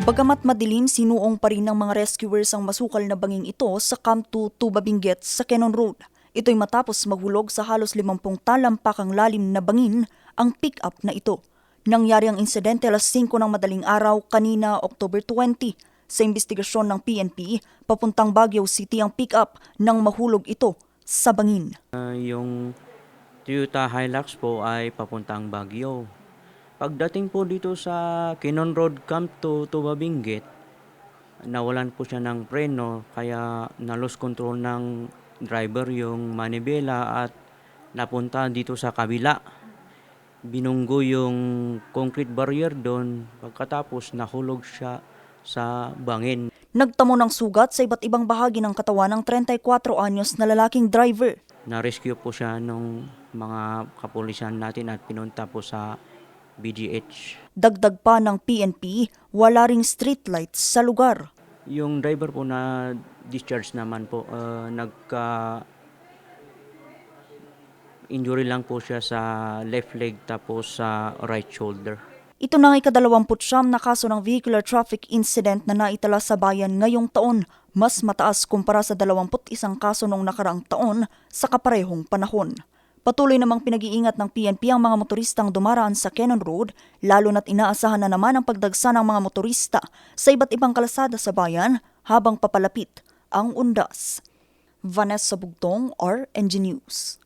Bagamat madilim, sinuong pa rin ng mga rescuers ang masukal na banging ito sa Camp 2 Tuba Benguet sa Quezon Road. Ito'y matapos maghulog sa halos 50 talampakang lalim na bangin ang pick-up na ito. Nangyari ang insidente alas 5 ng madaling araw kanina October 20. Sa investigasyon ng PNP, papuntang Baguio City ang pick-up nang mahulog ito sa bangin. Ah, yung Toyota Hilux po ay papuntang Baguio. Pagdating po dito sa Kinon Road Camp to Tuba Benguet, nawalan po siya ng preno kaya na-lose control ng driver yung manibela at napunta dito sa kabila. Binunggo yung concrete barrier doon pagkatapos nahulog siya sa bangin. Nagtamo ng sugat sa iba't ibang bahagi ng katawan ng 34 anyos na lalaking driver. Na-rescue po siya nung mga kapulisan natin at pinunta po sa BGH. Dagdag pa ng PNP, wala ring streetlights sa lugar. Yung driver po na discharge naman po, uh, nagka injury lang po siya sa left leg tapos sa right shoulder. Ito na ang ikadalawamput siyam na kaso ng vehicular traffic incident na naitala sa bayan ngayong taon, mas mataas kumpara sa 21 kaso noong nakaraang taon sa kaparehong panahon. Patuloy namang pinag-iingat ng PNP ang mga motoristang dumaraan sa Cannon Road, lalo na't inaasahan na naman ang pagdagsa ng mga motorista sa iba't ibang kalasada sa bayan habang papalapit ang undas. Vanessa Bugtong, RNG News.